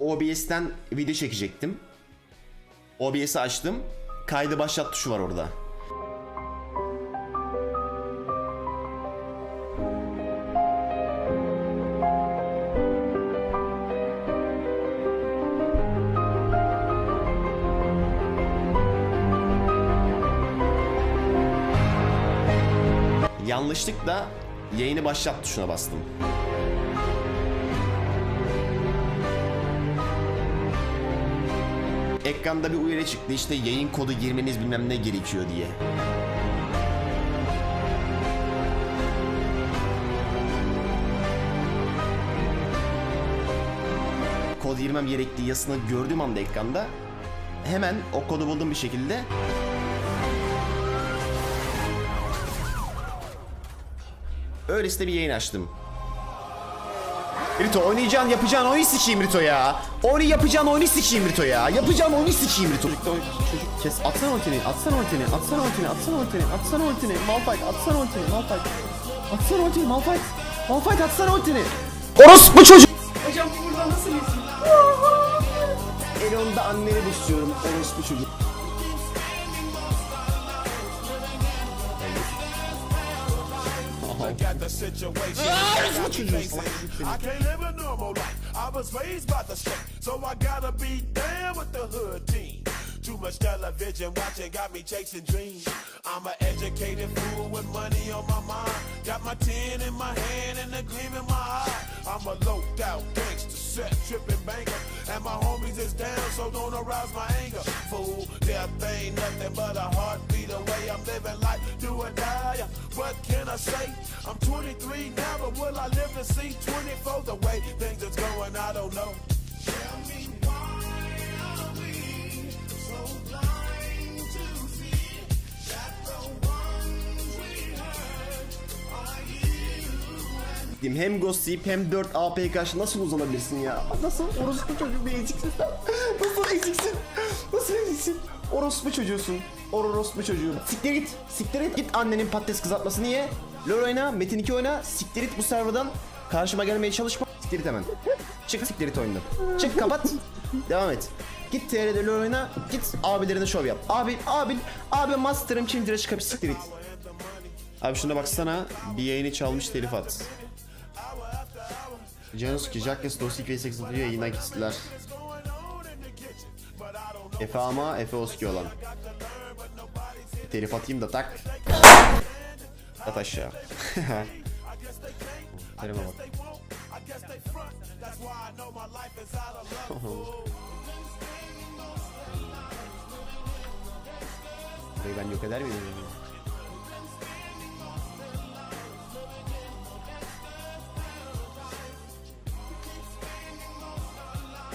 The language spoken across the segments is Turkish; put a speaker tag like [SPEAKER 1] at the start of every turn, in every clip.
[SPEAKER 1] OBS'ten video çekecektim. OBS'i açtım. Kaydı başlat tuşu var orada. Yanlışlıkla yayını başlat tuşuna bastım. Ekranda bir uyarı çıktı işte yayın kodu girmeniz bilmem ne gerekiyor diye. Kod girmem gerektiği yazısını gördüğüm anda ekranda hemen o kodu buldum bir şekilde Öylesine bir yayın açtım. Rito oynayacağın yapacağın oyunu sikeyim Rito ya. Oyunu yapacağın oyunu sikeyim Rito ya. Yapacağın oyunu sikeyim Rito.
[SPEAKER 2] Çocuk, çocuk kes atsana ultini atsana ultini atsana ultini atsana ultini atsana ultini Malphite atsana ultini Malphite atsana ultini Malphite Malphite atsana ultini
[SPEAKER 1] Orospu çocuk.
[SPEAKER 3] Hocam bu buradan nasıl geçsin?
[SPEAKER 1] Elon'da anneni busluyorum orospu çocuk.
[SPEAKER 4] The situation. got me facing. I can't live a normal life. I was raised by the street, so I gotta be down with the hood team. Too much television watching got me chasing dreams. I'm an educated fool with money on my mind. Got my tin in my hand and a gleam in my eye. I'm a loped out gangster, set tripping banker. And my homies is down, so don't arouse my anger. Fool, death ain't nothing but a heartbeat away. I'm living life, do or die. What can I say? I'm 23 now, will I live to see 24? The way things is going, I don't know. Tell me why are we so blind to see that
[SPEAKER 1] Hem Ghost yiyip hem 4 AP karşı nasıl uzanabilirsin ya? Nasıl orospu çocuk bir eziksin? Nasıl eziksin? Nasıl eziksin? Orospu çocuğusun. Orospu çocuğu. Siktir git. Siktir git. Git annenin patates kızartmasını ye. LoL oyna. Metin 2 oyna. Siktir git bu serverdan. Karşıma gelmeye çalışma. Siktir git hemen. Çık siktir git oyundan. Çık kapat. Devam et. Git TR'de LoL oyna. Git abilerine şov yap. Abi abi abi master'ım çimdire çıkıp siktir git. Abi şuna baksana. Bir yayını çalmış telif at. Canuski, Jackes, Dostik ve Sex atıyor yayından kestiler. Efe ama Efe Oski olan. Telif atayım da tak. At aşağı. Terime bak. Burayı ben yok eder miyim?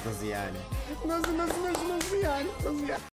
[SPEAKER 1] Nasıl yani? Nasıl nasıl nasıl nasıl yani? Nasıl yani?